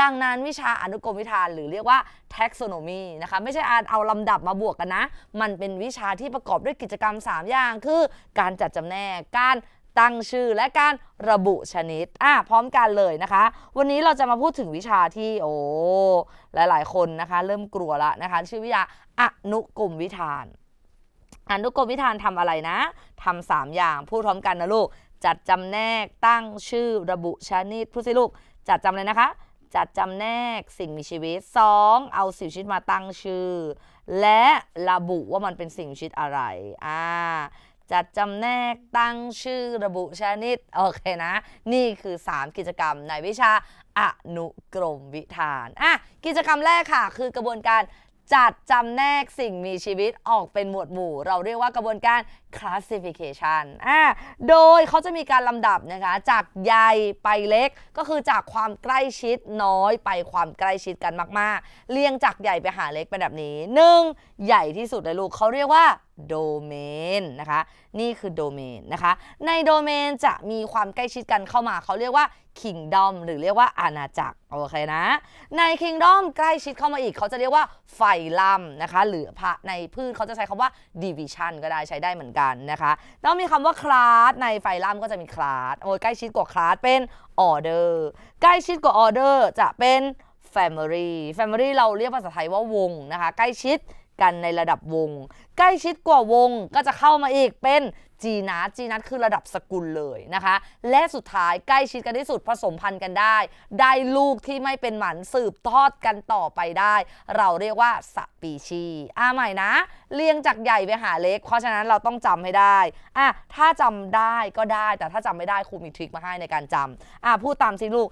ดังนั้นวิชาอนุกรมวิธานหรือเรียกว่า taxonomy นะคะไม่ใช่อาเอาลำดับมาบวกกันนะ มันเป็นวิชาที่ประกอบด้วยกิจกรรม 3 อย่าง คือการจัดจำแนกการตั้งชื่อและการระบุชนิด อะพร้อมกันเลยนะคะ วันนี้เราจะมาพูดถึงวิชาที่โอ้หลาย ๆ คนนะคะ เริ่มกลัวละนะคะ ชื่อวิชาอนุกรมวิธานอนุกรมวิธานทำอะไรนะทำสามอย่างพูดพร้อมกันนะลูก จัดจำแนกตั้งชื่อระบุชนิดพูดสิลูก จัดจำเลยนะคะ จัดจำแนกสิ่งมีชีวิต 2. เอาสิ่งมีชีวิตมาตั้งชื่อ และระบุว่ามันเป็นสิ่งมีชีวิตอะไรอ่าจัดจำแนกตั้งชื่อระบุชนิด โอเคนะ นี่คือ 3 กิจกรรมในวิชาอนุกรมวิธานอะกิจกรรมแรกค่ะ คือกระบวนการ จัดจำแนกสิ่งมีชีวิตออกเป็นหมวดหมู่ เราเรียกว่ากระบวนการ classification อ่าโดยเขาจะมีการลำดับนะคะจากใหญ่ไปเล็ก ก็คือจากความใกล้ชิดน้อยไปความใกล้ชิดกันมาก ๆ เรียงจากใหญ่ไปหาเล็กเป็นแบบนี้หนึ่งใหญ่ที่สุดเลยลูกเขาเรียกว่า โดเมนนะคะ นี่คือโดเมนนะคะ ในโดเมนจะมีความใกล้ชิดกันเข้ามาเขาเรียกว่า kingdom หรือเรียกว่าอาณาจักร โอเคนะ ใน kingdom ใกล้ชิดเข้ามาอีก เขาจะเรียกว่าไฟลัมนะคะ หรือพระในพืชเขาจะใช้คำว่า division ก็ได้ใช้ได้เหมือนกันนะคะ แล้วมีคำว่าคลาสในไฟลัมก็จะมีคลาสโอ้ยใกล้ชิดกว่าคลาสเป็น order ใกล้ชิดกว่า order จะเป็น family family เราเรียกภาษาไทยว่าวงนะคะ ใกล้ชิด กันในระดับวง ใกล้ชิดกว่าวงก็จะเข้ามาอีกเป็นจีนัสจีนัสคือระดับสกุลเลยนะคะ และสุดท้ายใกล้ชิดกันที่สุดผสมพันธุ์กันได้ ได้ลูกที่ไม่เป็นหมันสืบทอดกันต่อไปได้ เราเรียกว่าสปีชีอ่าใหม่นะ เรียงจากใหญ่ไปหาเล็ก เพราะฉะนั้นเราต้องจำให้ได้อะถ้าจำได้ก็ได้ แต่ถ้าจำไม่ได้ครูมีทริคมาให้ในการจำอะพูดตามสิลูก